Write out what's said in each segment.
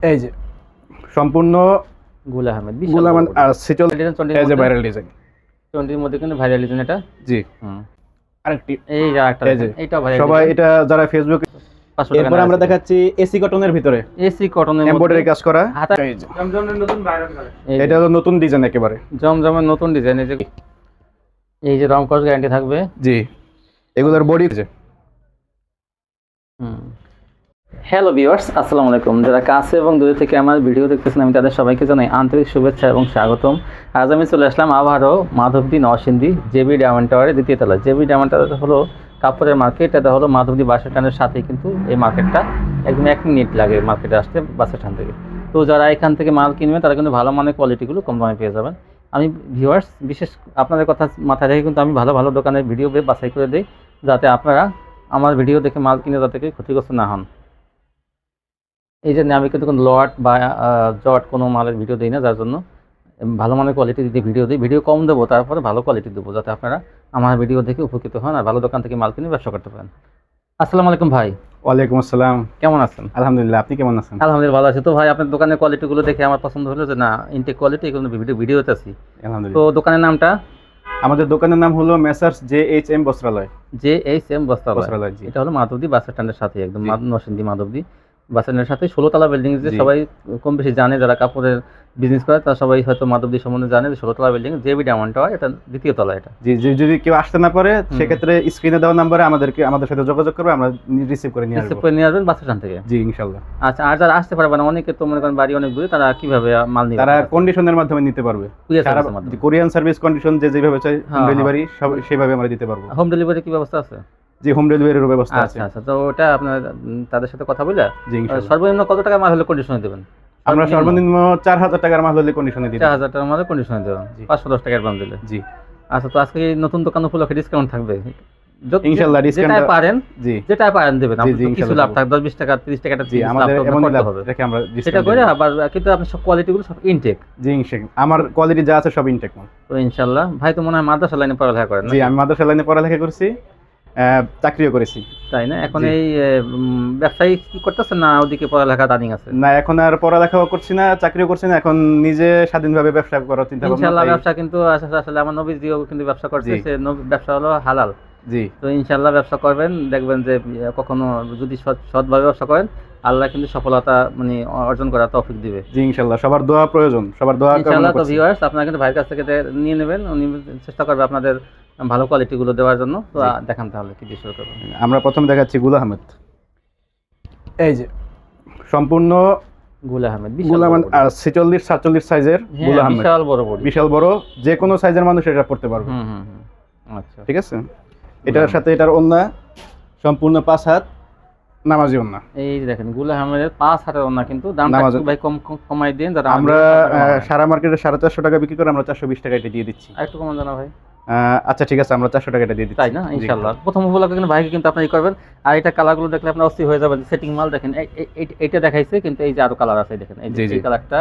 এই যে সম্পূর্ণ গুল আহমেদ গুলামান আর সিটল এই যে ভাইরাল ভাইরাল ডিজাইন টোয়েন্টির মধ্যে কিন্তু ভাইরাল ডিজাইন এটা। জি। হুম। আরেকটি। এই যে যে, এইটাও ভাইরাল সবাই এটা যারা ফেসবুক এরপর আমরা দেখাচ্ছি এসি কটনের ভিতরে। এসি কটনের এমব্রয়ডারি কাজ করা। জমজমের নতুন ভাইরাল এটা হলো নতুন ডিজাইন একেবারে। জমজমের নতুন ডিজাইন এই যে এই যে রং কস গ্যারান্টি থাকবে। জি। এগুলোর বডি হ্যালো ভিউয়ার্স আসসালামু আলাইকুম। যারা কাছে এবং দূরে থেকে আমার ভিডিও দেখতেছেন, আমি তাদের সবাইকে জানাই আন্তরিক শুভেচ্ছা এবং স্বাগতম। আজ আমি চলে আসলাম আবারও মাধবদী নরসিংদী জেবি ডায়মন্ড টাওয়ারের দ্বিতীয় তলা জেবি ডায়মন্ড টাওয়ার হলো কাপড়ের মার্কেট এটা হলো মাধবদী বাস স্ট্যান্ডের সাথেই কিন্তু এই মার্কেটটা একদম এক মিনিট লাগে মার্কেটে আসতে বাস স্ট্যান্ড থেকে। তো যারা এখান থেকে মাল কিনবেন তারা কিন্তু ভালো মানের কোয়ালিটিগুলো কম দামে পেয়ে যাবেন। আমি ভিউয়ার্স বিশেষ আপনাদের কথা মাথায় রেখে কিন্তু আমি ভালো ভালো দোকানের ভিডিও বাছাই করে দিই, যাতে আপনারা আমার ভিডিও দেখে মাল কিনে কেউ ক্ষতিগ্রস্ত না হন। এই জন্য আমি কিন্তু কোনো লট বা জট কোনো মালের ভিডিও দিই না যার জন্য ভালো মানের কোয়ালিটি যদি ভিডিও দিই ভিডিও কম দেবো তারপরে ভালো কোয়ালিটি দেবো যাতে আপনারা আমার ভিডিও দেখে উপকৃত হন আর ভালো দোকান থেকে মাল কিনে ব্যবসা করতে পারেন। আসসালামু আলাইকুম ভাই। ওয়ালাইকুম আসসালাম। কেমন আছেন? আলহামদুলিল্লাহ আপনি কেমন আছেন? আলহামদুলিল্লাহ ভালো আছি। তো ভাই আপনার দোকানের কোয়ালিটিগুলো দেখে আমার পছন্দ হলো যে না ইনটেক কোয়ালিটি এগুলো ভিডিও ভিডিওতে আছি। তো দোকানের নামটা? আমাদের দোকানের নাম হলো মেসার্স জে এইচ এম বস্ত্রালয় জে এইচ এম বস্তা বস্ত্রালয় এটা হলো মাধবদী বাস স্ট্যান্ডের সাথে একদম নরসিংদী মাধবদী। বাস স্ট্যান্ডের সাথে ষোলোতলা বিল্ডিং যে সবাই কম বেশি জানে যারা কাপড়ের বিজনেস করে তারা সবাই হয়তো মাধবদী সম্বন্ধে জানে যে ষোলোতলা বিল্ডিং জেবি ডায়মন্ড টাওয়ার এটা দ্বিতীয় তলা এটা। জি যদি কেউ আসতে না পারে সেক্ষেত্রে স্ক্রিনে দেওয়া নাম্বারে আমাদেরকে আমাদের সাথে যোগাযোগ করবে আমরা রিসিভ করে নিয়ে রিসিভ আসব। করে নিয়ে আসবেন বাস স্ট্যান্ড থেকে। জি ইনশাল্লাহ। আচ্ছা আর যারা আসতে পারবে না অনেকে তো মনে করেন বাড়ি অনেক দূরে তারা কীভাবে মাল নিবে? তারা কন্ডিশনের মাধ্যমে নিতে পারবে। কোরিয়ান সার্ভিস কন্ডিশন যে যেভাবে চাই হোম হ্যাঁ, ডেলিভারি সব সেভাবে আমরা দিতে পারব। হোম ডেলিভারি কি ব্যবস্থা আছে? জি হোম ডেলিভারির ব্যবস্থা আছে। আচ্ছা আচ্ছা তো ওটা আপনার তাদের সাথে কথা বলে? সর্বনিম্ন কত টাকা মাল হলে কন্ডিশনে দেবেন? আমরা সর্বনিম্ন চার হাজার টাকার মাল হলে কন্ডিশনে দিই চার হাজার টাকার মালে কন্ডিশনে দেবেন। পাঁচশো দশ টাকা অ্যাডভান্স দিলে। জি। আচ্ছা তো আজকে নতুন দোকান উপলক্ষে ডিসকাউন্ট থাকবে। ইনশাল্লাহ, discount পারেন জি। যেটাই পারেন দেবেন। আপনি কিছু লাভ থাক দশ বিশ টাকা তিরিশ টাকা জি আমাদের এমন লাভ রেখে আমরা সেটা করে আবার কিন্তু আপনার সব কোয়ালিটিগুলো সব ইনটেক জি ইনশাল্লাহ। আমার কোয়ালিটি যা আছে সব ইনটেক মাল। তো ইনশাল্লাহ। ভাই তো মনে হয় মাদ্রাসা লাইনে পড়ালেখা করেন জি আমি মাদ্রাসা লাইনে পড়ালেখা করেছি। চাকরিও করেছি। তাই না? এখন এই ব্যবসায়ী কি করতেছেন না ওদিকে পড়ালেখা রানিং আছে না এখন আর পড়ালেখাও করছি না চাকরিও করছি না এখন নিজে স্বাধীনভাবে ব্যবসা করার চিন্তা ভাবনা ইনশাল্লাহ তাই- ব্যবসা কিন্তু আসলে আসলে আমার নবীজিও কিন্তু ব্যবসা করছে। সে ব্যবসা হলো হালাল। জি। তো ইনশাল্লাহ ব্যবসা করবেন দেখবেন যে ইয়ে, কখনো যদি সৎ- সৎভাবে ব্যবসা করেন আল্লাহ কিন্তু সফলতা মানে অর্জন করার তৌফিক দিবে। জি ইনশাল্লাহ সবার দোয়া প্রয়োজন সবার দোয়া ইনশাআল্লাহ তো ভিউয়ার্স আপনারা কিন্তু ভাইয়ের কাছ থেকে নিয়ে নেবেন উনি চেষ্টা করবে আপনাদের ভালো কোয়ালিটিগুলো দেওয়ার জন্য তো দেখান তাহলে কি শুরু করবেন আমরা প্রথম দেখাচ্ছি গুল আহমেদ। এই যে সম্পূর্ণ গুল আহমেদ গুল আহমেদ ছেচল্লিশ সাতচল্লিশ সাইজের গুল হ্যাঁ, আহমেদ। বিশাল বড় বড়ি। বিশাল বড় যে কোনো সাইজের মানুষ এটা পড়তে পারবে। হুম হুম হুম আচ্ছা। ঠিক আছে? এটার সাথে এটার ওন্না সম্পূর্ণ পাঁচ হাত নামাজি ওন্না। এই যে দেখেন গুল আহমেদের পাঁচ হাজার ওনা কিন্তু দামটা একটু ভাই কম কম- কমাই দিন যারা আমরা সারা মার্কেটে সাড়ে চারশো টাকা বিক্রি করে আমরা চারশো বিশ টাকা এটা দিয়ে দিচ্ছি। একটু কমান জানা ভাই। আচ্ছা ঠিক আছে আমরা চারশো টাকা এটা দিয়ে দিচ্ছি। তাই না। ইনশাল্লাহ প্রথম উপলক্ষে কিন্তু ভাইকে কিন্তু আপনি করবেন। আর এটা কালারগুলো দেখলে আপনার অস্থির হয়ে যাবেন সেটিং মাল দেখেন এই- এই- এই- এইটা দেখাইছে কিন্তু এই যে আরও কালার আছে দেখেন এই যে কালারটা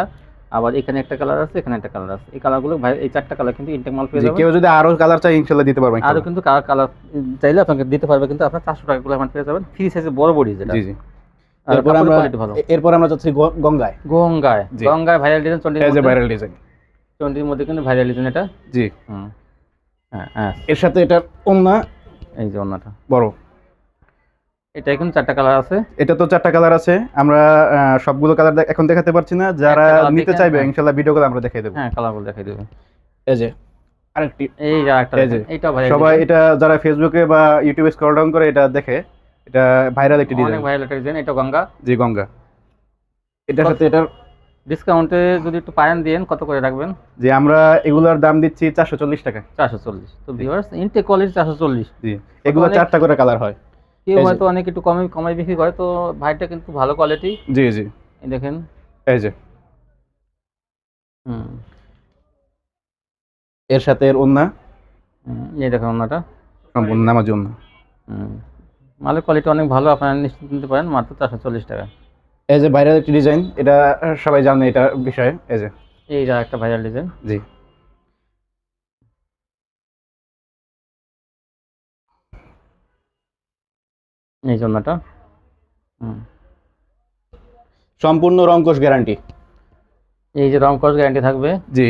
আবার এখানে একটা কালার আছে এখানে একটা কালার আছে। এই কালারগুলো ভাই এই চারটা কালার কিন্তু ইনটেক মাল পেয়ে যাবেন। কেউ যদি আরও কালার চাই ইনশাল্লাহ দিতে পারবেন আরও কিন্তু কালার কালার চাইলে আপনাকে দিতে পারবে কিন্তু আপনার চারশো টাকা গুলো পেয়ে যাবেন। ফ্রি সাইজে বড় বড়ি যেটা। জি জি। এরপর আমরা এরপর আমরা যাচ্ছি গঙ্গায়। গঙ্গায়। গঙ্গায় ভাইরাল ডিজাইন চন্ডির মধ্যে ভাইরাল ডিজাইন চন্ডির মধ্যে কিন্তু ভাইরাল ডিজাইন এটা। জি। হুম। এর সাথে এটার ওন্না? এই যে অন্যটা বড়। এটা এখন চারটা কালার আছে। এটা তো চারটা কালার আছে। আমরা সবগুলো কালার এখন দেখাতে পারছি না। যারা নিতে চাইবে হ্যাঁ। ইনশাল্লাহ ভিডিও কল আমরা দেখাই দেবো। হ্যাঁ কালারগুলো দেখাই দেবে। এই যে আরেকটি। এই যে একটা এই যে, দেখেন, এইটাও ভাইরাল সবাই এটা যারা ফেসবুকে বা ইউটিউবে স্ক্রল ডাউন করে এটা দেখে এটা ভাইরাল একটি অনেক ডিজাইন ভাইরাল একটা ডিজাইন এটা গঙ্গা। জি গঙ্গা। এটার সাথে এটার ডিসকাউন্টে যদি একটু পায়েন দিয়েন কত করে রাখবেন? যে আমরা এগুলোর দাম দিচ্ছি চারশো চল্লিশ টাকা। চারশো চল্লিশ। তো ভিউয়ার্স ইনটেক কোয়ালিটি চারশো চল্লিশ। জি এগুলো চারটা করে কালার হয়। কেউ হয়তো অনেক একটু কমে কমাই বিক্রি করে তো ভাইটা কিন্তু ভালো কোয়ালিটি জি জি। দেখেন। এই যে। হুম। এর সাথে এর ওন্না? এই দেখেন ওনাটা সম্পূর্ণ নামাজি ওন্না। হুম। মালের কোয়ালিটি অনেক ভালো আপনারা নিশ্চিত নিতে পারেন মাত্র চারশো চল্লিশ টাকা। এই যে ভাইরাল একটি ডিজাইন এটা সবাই জানে এটা বিষয়ে এই যে। এই যা একটা ভাইরাল ডিজাইন জি। এই জন্যটা সম্পূর্ণ রংকশ গ্যারান্টি এই যে রং কস গ্যারান্টি থাকবে। জি।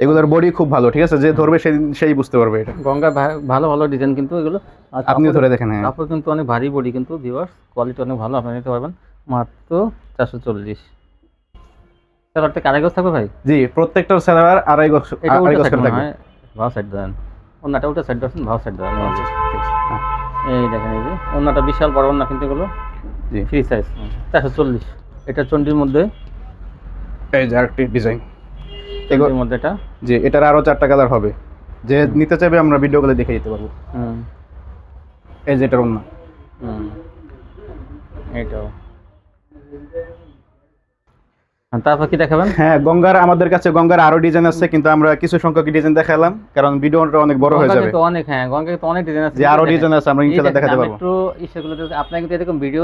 এগুলোর বডি খুব ভালো ঠিক আছে? যে ধরবে সেই সেই বুঝতে পারবে এটা। গঙ্গা ভালো ভালো ডিজাইন কিন্তু এগুলো। আর আপনিও ধরে দেখেন হ্যাঁ। কাপড় কিন্তু অনেক ভারী বডি কিন্তু ভিউয়ার্স কোয়ালিটি অনেক ভালো আপনি নিতে পারবেন। মাত্র চারশো চল্লিশ। স্যালারটা কারাই গজ থাকবে ভাই? জি প্রত্যেকটার স্যালার আড়াই গজ আড়াই গজ করে থাকবে। ভাও সাইড দেন অন্যটা উল্টা সাইড দেন ভাও সাইড দেন আচ্ছা। এই দেখেন এই যে অন্যটা বিশাল বড় অন্য কিন্তু এগুলো জি। ফ্রি সাইজ চারশো চল্লিশ। এটা চন্ডির মধ্যে। এই যে আরেকটি ডিজাইন চন্ডির মধ্যে এটা। জি এটার আরও চারটা কালার হবে। যে নিতে চাইবে আমরা ভিডিও গুলো দেখে দিতে পারব। হুম। এই যে এটার অন্য হুম। এইটাও আর তারপর কি দেখাবেন? হ্যাঁ গঙ্গার আমাদের কাছে গঙ্গার আরও ডিজাইন আছে কিন্তু আমরা কিছু সংখ্যক ডিজাইন দেখালাম কারণ ভিডিওটা অনেক বড় হয়ে যাবে। অনেক হ্যাঁ গঙ্গা কিন্তু অনেক ডিজাইন আছে। যে আরও ডিজাইন আছে আমরা ইনশাআল্লাহ দেখাতে পারব। একটু আপনার কিন্তু এরকম ভিডিও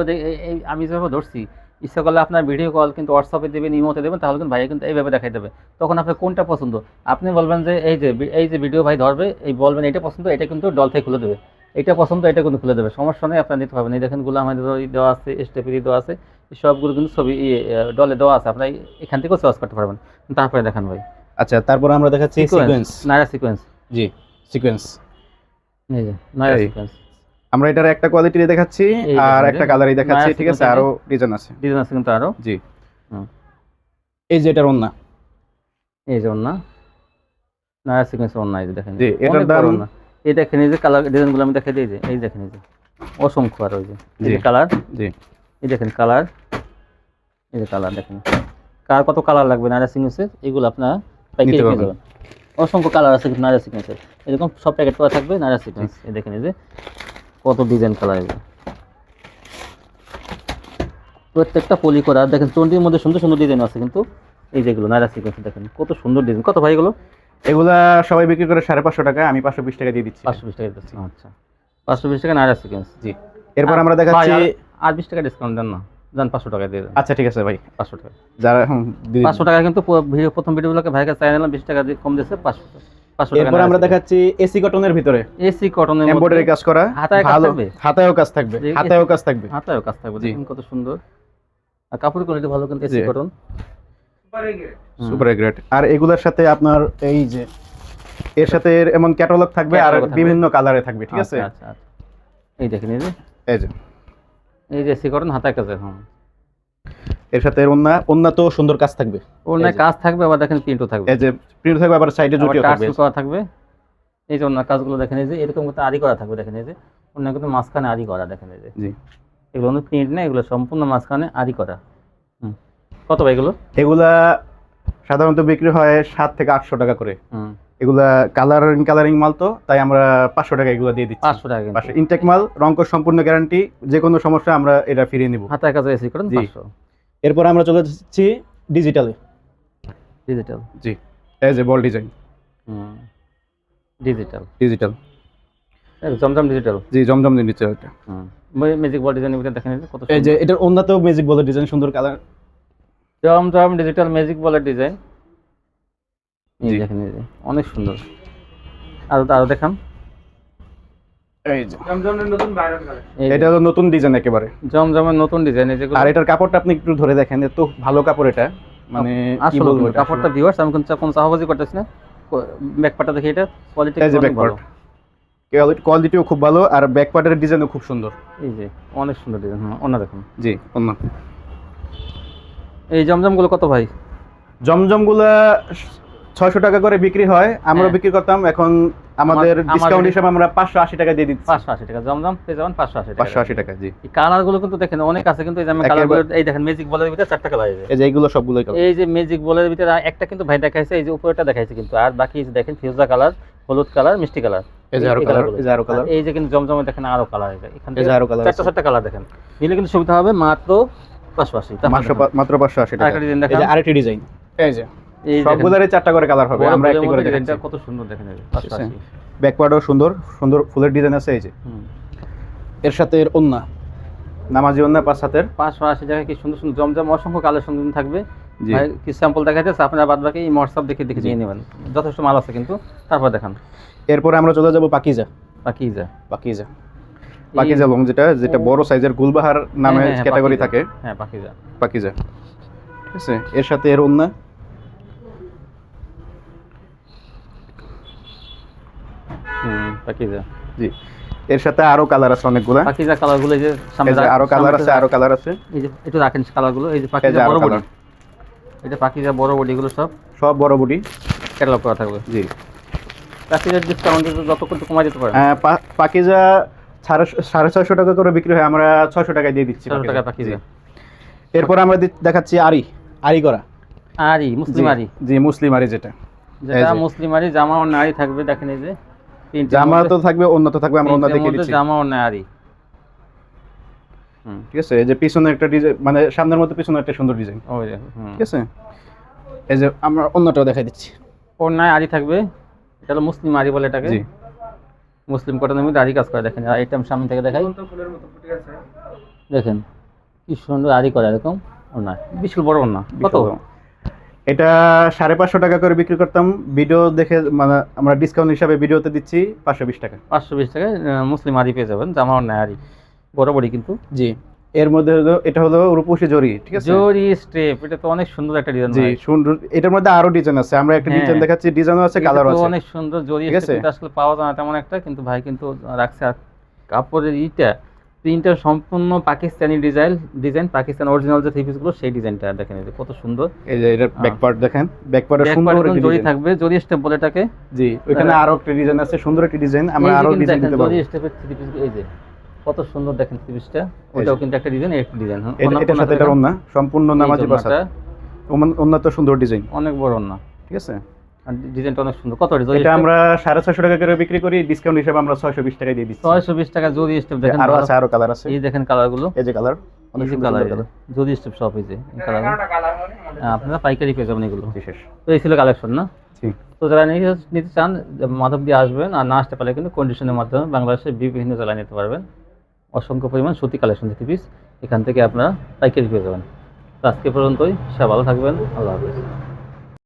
আমি যখন ধরছি ইচ্ছা করলে আপনার ভিডিও কল কিন্তু হোয়াটসঅ্যাপে দেবেন ইমোতে দেবেন তাহলে কিন্তু ভাইয়া কিন্তু এইভাবে দেখাই দেবে। তখন আপনার কোনটা পছন্দ? আপনি বলবেন যে এই যে এই যে ভিডিও ভাই ধরবে এই বলবেন এটা পছন্দ এটা কিন্তু ডল থেকে খুলে দেবে। এটা পছন্দ এটা কিন্তু খুলে দেবে। সমস্যা নেই আপনার নিতে পারবেন। এই দেখেনগুলো আমাদের দেওয়া আছে স্টেপেরি দেওয়া আছে সবগুলো কিন্তু ছবি ডলে দেওয়া আছে। আপনার এখান থেকেও চয়েস করতে পারবেন। তারপরে দেখান ভাই। আচ্ছা তারপর আমরা দেখাচ্ছি sequence Naira sequence G sequence এই যে নাইরা সিকোয়েন্স আমরা এটার একটা কোয়ালিটি দেখাচ্ছি আর একটা কালারই দেখাচ্ছি ঠিক আছে আরও ডিজাইন আছে। ডিজাইন আছে কিন্তু আরও। জি। এই যে এটার অন্য এই যে ওন্না নায়া সিকোয়েন্স ওন্না এই যে দেখেন। জি, এটার দাম- ওন্না। এই দেখেন এই যে কালার ডিজাইনগুলো আমি দেখাই দিই যে এই দেখেন এই যে অসংখ্য আর ওই যে এই যে কালার জি। এই দেখেন কালার এই যে কালার দেখেন। কার কত কালার লাগবে নায়া সিকোয়েন্সের এগুলো আপনার প্যাকেজ নিতে পারবেন। অসংখ্য কালার আছে কিন্তু নায়া সিকোয়েন্সের এরকম সব প্যাকেট করা থাকবে নায়া সিকোয়েন্স এই দেখেন এই যে কত ডিজাইন কালার এগুলো। প্রত্যেকটা পলি করা আর দেখেন চন্ডির মধ্যে সুন্দর সুন্দর ডিজাইন আছে কিন্তু এই যেগুলো নাইরা সিকোয়েন্স দেখেন কত সুন্দর ডিজাইন কত ভাই এগুলো? এগুলা সবাই বিক্রি করে সাড়ে পাঁচশো টাকা আমি পাঁচশো বিশ টাকা দিয়ে দিচ্ছি। পাঁচশো বিশ টাকা দিচ্ছি আচ্ছা। পাঁচশো বিশ টাকা নাইরা সিকোয়েন্স জি। এরপর আমরা দেখাচ্ছি আর বিশ টাকা ডিসকাউন্ট দেন না। যান পাঁচশো টাকা দিয়ে আচ্ছা ঠিক আছে ভাই। পাঁচশো টাকা। যারা পাঁচশো টাকা কিন্তু ভিডিও প্রথম ভিডিওগুলোকে ভাইকে চাই নিলাম বিশ টাকা দিয়ে কম দিয়েছে পাঁচশো এরপর আমরা দেখাচ্ছি এসি কটনের ভিতরে। এসি কটনের এমব্রয়ডারি কাজ করা। হাতায় কাজ থাকবে? হাতায়ও কাজ থাকবে। হাতায়ও কাজ থাকবে। হাতায়ও কাজ থাকবে। দেখুন কত সুন্দর। আর কাপড় কোয়ালিটি ভালো কিন্তু এসি কটন। সুপার গ্রেট আর এগুলোর সাথে আপনার এই যে এর সাথে এমন ক্যাটালগ থাকবে আর বিভিন্ন কালারে থাকবে ঠিক আছে? আচ্ছা আচ্ছা। এই দেখেন এই যে। এই যে। এই যে হাতায় কাজে হ্যাঁ এর সাথে এর অন্য অন্য তো সুন্দর কাজ থাকবে। ওর এই যে। কাজ থাকবে আবার দেখেন প্রিন্টও থাকবে। এই যে প্রিন্ট থাকবে আবার সাইডে জুটিও থাকবে। করা থাকবে। এই যে অন্য কাজগুলো দেখেন এই যে এরকম কিন্তু আরি করা থাকবে দেখেন এই যে। অন্য কিন্তু মাঝখানে আরি করা দেখেন এই যে। জি। এগুলো প্রিন্ট না এগুলো সম্পূর্ণ মাঝখানে আরি করা। কত ভাই এগুলো? এগুলা সাধারণত বিক্রি হয় সাত থেকে আটশো টাকা করে। হুম। এগুলা কালারিং কালারিং মাল তো তাই আমরা পাঁচশো টাকা এগুলো দিয়ে দিচ্ছি। পাঁচশো টাকা পাঁচশো। ইনটেক মাল রঙ্কর সম্পূর্ণ গ্যারান্টি যে কোনো সমস্যা আমরা এটা ফিরিয়ে নিব। হাতায় কাজে এসি করেন। এরপর আমরা চলে যাচ্ছি ডিজিটালে ডিজিটাল জি। এজ এ বল design hmm. Digital digital Zamzam digital G Zamzam নিচে এটা ম্যাজিক বল ডিজাইনের ভিতরে দেখেন কত এই যে এটার অন্যতেও ম্যাজিক বলে ডিজাইন সুন্দর কালার জমজম ডিজিটাল ম্যাজিক বলের ডিজাইন এই দেখেন এই অনেক সুন্দর। আরও আরও দেখান। এই যে। এটা হলো নতুন ডিজাইন একেবারে। জমজমের নতুন ডিজাইন এই আর এটার কাপড়টা আপনি একটু ধরে দেখেন এত ভালো কাপড় এটা। মানে কি বলব কাপড়টা ভিউয়ার্স আমি কিন্তু কোনো চাহাবাজি করতেছি না। ব্যাকপাটা দেখি এটা কোয়ালিটি অনেক ভালো। কোয়ালিটিও খুব ভালো আর ব্যাক পার্টের ডিজাইনও খুব সুন্দর। এই যে অনেক সুন্দর ডিজাইন হ্যাঁ অন্য দেখুন। জি অন্য। এই জমজমগুলো কত ভাই? জমজমগুলা ছয়শো টাকা করে বিক্রি হয়। আমরা হ্যাঁ। বিক্রি করতাম। এখন আমাদের ডিসকাউন্ট হিসেবে আমরা পাঁচশো আশি টাকা দিয়ে দিচ্ছি। পাঁচশো আশি টাকা। জমজম পেয়ে যাবেন পাঁচশো আশি পাঁচশো আশি টাকা জি। এই কালারগুলো কিন্তু দেখেন অনেক আছে কিন্তু এই যে কালারগুলো এই দেখেন ম্যাজিক বলের ভিতরে চারটা কালার আছে। এই যে এইগুলো সবগুলোই কালার এই যে ম্যাজিক বলের ভিতরে একটা কিন্তু ভাই দেখাইছে এই যে উপরেটা দেখাইছে কিন্তু। আর বাকি দেখেন ফিউজা কালার হলুদ কালার মিষ্টি কালার এই যে আরও কালার এই যে আরও কালার এই যে কিন্তু জমজমে দেখেন আরও কালার এখান কালার চারটা চারটা কালার দেখেন। নিলে কিন্তু সুবিধা হবে মাত্র পাঁচশো আশি তারপর মাত্র দেখেন। পা- মাত্র পাঁচশো আশি টাকা। এই যে আরেকটি ডিজাইন এই যে। সবগুলোরই চারটা করে কালার হবে আমরা একটি করে দেখাচ্ছি। কত সুন্দর দেখেন এই যে, পাঁচশো ঠিক আছে। আশি। ব্যাকওয়ার্ডও সুন্দর সুন্দর ফুলের ডিজাইন আছে এই যে। এর সাথে এর ওন্না। নামাজি ওন্না পাঁচ হাতের। পাঁচশো আশি জায়গায় কি সুন্দর সুন্দর জমজম অসংখ্য কালেকশন থাকবে। কি স্যাম্পল দেখাইতেছে আপনারা বাদ বাকি এই হোয়াটসঅ্যাপ দেখে দেখে নিয়ে নেবেন। যথেষ্ট মাল আছে কিন্তু তারপর দেখান। এরপরে আমরা চলে যাব পাকিজা। বাকি যা পাকিজা। পাকিজা লং যেটা যেটা বড় সাইজের গুলবাহার নামে হ্যাঁ, হ্যাঁ, ক্যাটাগরি থাকে। হ্যাঁ পাখিজা পাকিজা। ঠিক আছে এর সাথে এর অন্য? হুম পাখিজা জি এর সাথে আরও কালার আছে অনেকগুলা। পাখিজা কালারগুলো এই যে সামনে আরও কালার আছে আরও কালার আছে। এই যে একটু রাখেন কালারগুলো এই যে এই যে আরও বড় বডি। কালার এটা পাখিজা বড় বডিগুলো সব। সব বড় বুড়ি। ক্যাটালগ করা থাকবে। জি। পাখিজার ডিসকাউন্ট যত করতে কমাই দিতে পারেন। আহ, পা- পাকিজা সাড়ে ছয়শো টাকা করে বিক্রি হয় আমরা ছয়শো টাকায় দিয়ে দিচ্ছি টাকা পাকিজা। এরপর আমরা দেখাচ্ছি আরি আরি করা। আরি মুসলিম আরি। জি মুসলিম আরি যেটা। যেটা মুসলিম আরি জামা ও নারী থাকবে দেখেন এই যে। জামা তো থাকবে অন্য তো থাকবে আমরা অন্য দেখিয়ে দিচ্ছি। জামা ও নারী ঠিক আছে এই যে পিছনে একটা ডিজাইন মানে সামনের মতো পিছনে একটা সুন্দর ডিজাইন। ঠিক আছে? এই যে আমরা অন্যটাও দেখাই দিচ্ছি। নাই আরি থাকবে এটা হলো মুসলিম আরি বলে এটাকে। জি। মুসলিম কটনের মধ্যে আরি কাজ করে দেখেন আর এটা আমি সামনে থেকে দেখাই। দেখেন কি সুন্দর আরি করে এরকম ওনা বিশাল বড় ওনা কত? এটা সাড়ে পাঁচশো টাকা করে বিক্রি করতাম। ভিডিও দেখে মানে আমরা ডিসকাউন্ট হিসাবে ভিডিওতে দিচ্ছি পাঁচশো বিশ টাকা। পাঁচশো বিশ টাকায় মুসলিম আরি পেয়ে যাবেন জামা ওনা আরি বড় বড়ি কিন্তু। জি। এর মধ্যে হলো এটা হলো রূপসী জরি ঠিক আছে? জরি স্টেপ এটা তো অনেক সুন্দর একটা ডিজাইন জি সুন্দর এটার মধ্যে আরও ডিজাইন আছে আমরা একটা হ্যাঁ। ডিজাইন দেখাচ্ছি ডিজাইনও আছে কালারও আছে। অনেক সুন্দর জরি? কিন্তু আসলে পাওয়া যায় না তেমন একটা কিন্তু ভাই কিন্তু রাখছে। আর কাপড়ের ইটা প্রিন্টটা সম্পূর্ণ Pakistani design design Pakistan original যে থ্রি পিসগুলো সেই ডিজাইনটা দেখেন এই যে কত সুন্দর। এই যে এটার ব্যাক পার্ট দেখেন ব্যাক পার্টে সুন্দর একটা জরি থাকবে জরি স্টেপ বলে এটাকে। জি ওখানে আরও একটা ডিজাইন আছে সুন্দর একটা ডিজাইন আমরা আরও ডিজাইন দিতে পারব। জরি স্টেপের থ্রি পিস এই যে কত সুন্দর দেখেন পিসটা ওটাও কিন্তু একটা ডিজাইন একটা ডিজাইন এটা- এটার সাথে এটার অন্য সম্পূর্ণ নামাজি বাসা অন্য তো সুন্দর ডিজাইন অনেক বড় না ঠিক আছে? আর ডিজাইনটা অনেক সুন্দর। কত এটা আমরা সাড়ে ছয়শো টাকা করে বিক্রি করি ডিসকাউন্ট হিসেবে আমরা ছয়শো বিশ টাকায় দিয়ে দিচ্ছি। ছয়শো বিশ টাকা জরি স্টেপ দেখেন আরও আছে আরও কালার আছে। এই দেখেন কালারগুলো এই যে কালার অনেক সুন্দর কালার কালার যদি স্টেপ সব এই যে কালার আপনারা পাইকারি পেয়ে যাবেন এগুলো। বিশেষ তো এই ছিল কালেকশন না? তো যারা নিতে চান মাধব দিয়ে আসবেন আর না আসতে পারলে কিন্তু কন্ডিশনের মাধ্যমে বাংলাদেশের বিভিন্ন জেলায় নিতে পারবেন। অসংখ্য পরিমাণ সুতি কালেকশন থ্রি পিস এখান থেকে আপনারা পাইকারি পেয়ে যাবেন। আজকে পর্যন্তই সে ভালো থাকবেন, আল্লাহ হাফিজ।